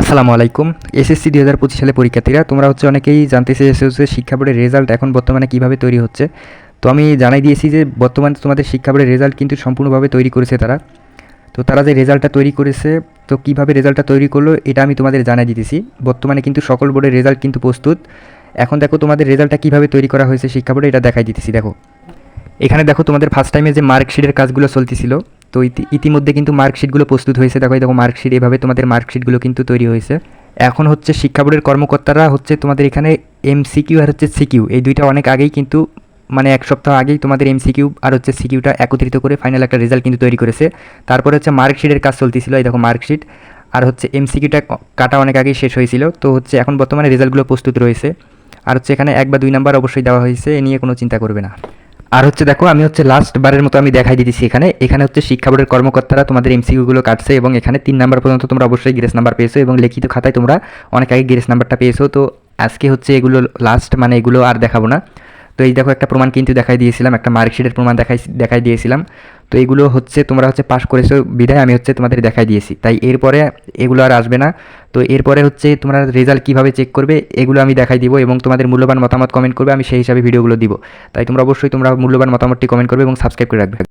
আসসালামু আলাইকুম। এসএসসি দুই হাজার পঁচিশ সালে পরীক্ষার্থীরা, তোমরা হচ্ছে অনেকেই জানতে চেয়েছো হচ্ছে শিক্ষা বোর্ডের রেজাল্ট এখন বর্তমানে কীভাবে তৈরি হচ্ছে। তো আমি জানাই দিয়েছি যে বর্তমানে তোমাদের শিক্ষা বোর্ডের রেজাল্ট কিন্তু সম্পূর্ণভাবে তৈরি করেছে তারা। তো তারা যে রেজাল্টটা তৈরি করেছে, তো কীভাবে রেজাল্টটা তৈরি করল, এটা আমি তোমাদের জানাই দিতেছি। বর্তমানে কিন্তু সকল বোর্ডের রেজাল্ট কিন্তু প্রস্তুত। এখন দেখো তোমাদের রেজাল্টটা কীভাবে তৈরি করা হয়েছে শিক্ষা বোর্ডে, এটা দেখাই দিতেছি, দেখো। এখানে দেখো তোমাদের ফার্স্ট টাইমে যে মার্কশিটের কাজগুলো চলতেছিল তো ইতি- ইতিমধ্যে কিন্তু মার্কশিটগুলো প্রস্তুত হয়েছে। দেখো দেখো মার্কশিট, এভাবে তোমাদের মার্কশিটগুলো কিন্তু তৈরি হয়েছে। এখন হচ্ছে শিক্ষা বোর্ডের কর্মকর্তারা হচ্ছে তোমাদের এখানে এমসিকিউ আর হচ্ছে সিকিউ এই দুইটা অনেক আগেই কিন্তু মানে এক সপ্তাহ আগেই তোমাদের এমসিকিউ আর হচ্ছে সিকিউটা একত্রিত করে ফাইনাল একটা রেজাল্ট কিন্তু তৈরি করেছে। তারপরে হচ্ছে মার্কশিটের কাজ চলতেছিল, এই দেখো মার্কশিট। আর হচ্ছে এমসিকিউটা কাটা অনেক আগেই শেষ হয়েছিল। তো হচ্ছে এখন বর্তমানে রেজাল্টগুলো প্রস্তুত রয়েছে। আর হচ্ছে এখানে এক বা দুই নাম্বার অবশ্যই দেওয়া হয়েছে, এ নিয়ে কোনো চিন্তা করবে না। আর হচ্ছে দেখো, আমি হচ্ছে লাস্ট বারের মতো আমি দেখাই দিতেছি এখানে। এখানে হচ্ছে শিক্ষা বোর্ডের কর্মকর্তারা তোমাদের এমসিকিউগুলো কাটছে এবং এখানে তিন নাম্বার পর্যন্ত তোমরা অবশ্যই গ্রেস নাম্বার পেয়েছ এবং লিখিত খাতায় তোমরা অনেক আগে গ্রেস নাম্বারটা পেয়েছ। তো আজকে হচ্ছে এগুলো লাস্ট মানে এগুলো আর দেখাবো না। তো এই দেখো একটা প্রমাণ কিন্তু দেখাই দিয়েছিলাম, একটা মার্কশিটের প্রমাণ দেখাই দেখাই দিয়েছিলাম। তো এগুলো হচ্ছে তোমরা হচ্ছে পাশ করেছ বিধায়, আমি হচ্ছে তোমাদের দেখাই দিয়েছি। তাই এরপরে এগুলো আর আসবে না। তো এরপরে হচ্ছে তোমরা রেজাল্ট কীভাবে চেক করবে, এগুলো আমি দেখাই দিব এবং তোমাদের মূল্যবান মতামত কমেন্ট করবে, আমি সেই হিসাবে ভিডিওগুলো দিব। তাই তোমরা অবশ্যই তোমরা মূল্যবান মতামতটি কমেন্ট করবে এবং সাবস্ক্রাইব করে রাখবে।